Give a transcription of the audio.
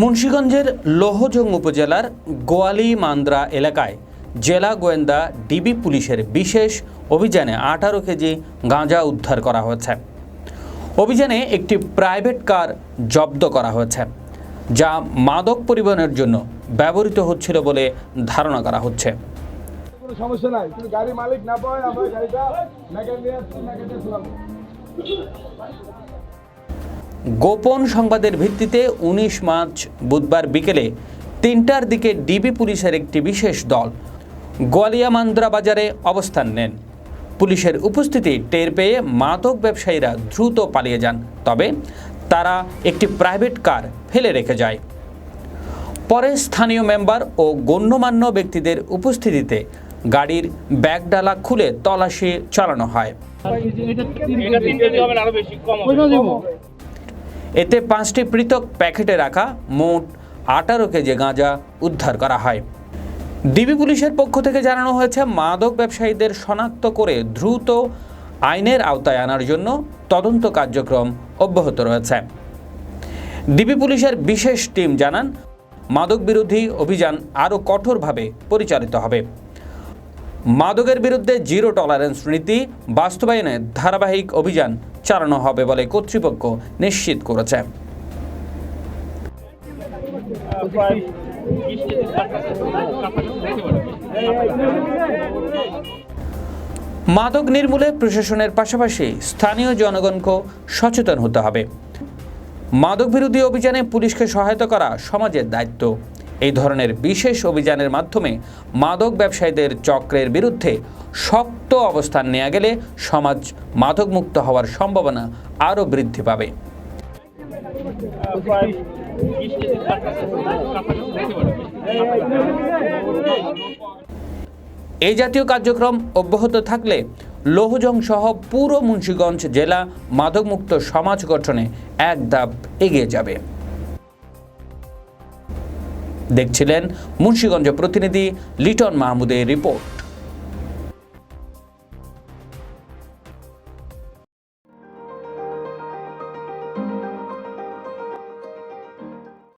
মুন্সীগঞ্জের লোহজং উপজেলার গোয়ালি মান্দ্রা এলাকায় জেলা গোয়েন্দা ডিবি পুলিশের বিশেষ অভিযানে আঠারো কেজি গাঁজা উদ্ধার করা হয়েছে। অভিযানে একটি প্রাইভেট কার জব্দ করা হয়েছে, যা মাদক পরিবহনের জন্য ব্যবহৃত হচ্ছিল বলে ধারণা করা হচ্ছে। কোনো সমস্যা নাই। কিন্তু গাড়ি মালিক না পায়, আমরা গাড়িটা আসছি গোপন সংবাদের ভিত্তিতে উনিশ মার্চ বুধবার বিকেলে তিনটার দিকে ডিবি পুলিশের একটি বিশেষ দল গোয়ালিয়া মান্দ্রা বাজারে অবস্থান নেন। পুলিশের উপস্থিতি টের পেয়ে মাদক ব্যবসায়ীরা দ্রুত পালিয়ে যান, তবে তারা একটি প্রাইভেট কার ফেলে রেখে যায়। পরে স্থানীয় মেম্বার ও গণ্যমান্য ব্যক্তিদের উপস্থিতিতে গাড়ির ব্যাগডালা খুলে তল্লাশি চালানো হয়। এতে পাঁচটি পৃথক প্যাকেটে রাখা মোট আঠারো কেজি গাঁজা উদ্ধার করা হয়। ডিবি পুলিশের পক্ষ থেকে জানানো হয়েছে মাদক ব্যবসায়ীদের শনাক্ত করে দ্রুত আইনের আওতায় আনার জন্য তদন্ত কার্যক্রম অব্যাহত রয়েছে। ডিবি পুলিশের বিশেষ টিম জানান মাদক বিরোধী অভিযান আরও কঠোরভাবে পরিচালিত হবে। মাদকের বিরুদ্ধে জিরো টলারেন্স নীতি, বাস্তবায়নে ধারাবাহিক অভিযান চালানো হবে বলে কর্তৃপক্ষ নিশ্চিত করেছে। মাদক নির্মূলে প্রশাসনের পাশাপাশি স্থানীয় জনগণকেও সচেতন হতে হবে। মাদক বিরোধী অভিযানে পুলিশকে সহায়তা করা সমাজের দায়িত্ব। এই ধরনের বিশেষ অভিযানের মাধ্যমে মাদক ব্যবসায়ীদের চক্রের বিরুদ্ধে শক্ত অবস্থান নেওয়া গেলে সমাজ মাদকমুক্ত হওয়ার সম্ভাবনা আরও বৃদ্ধি পাবে। এই জাতীয় কার্যক্রম অব্যাহত থাকলে লৌহজং সহ পুরো মুন্সীগঞ্জ জেলা মাদকমুক্ত সমাজ গঠনে এক ধাপ এগিয়ে যাবে। দেখছিলেন মুন্সীগঞ্জ প্রতিনিধি লিটন মাহমুদের রিপোর্ট।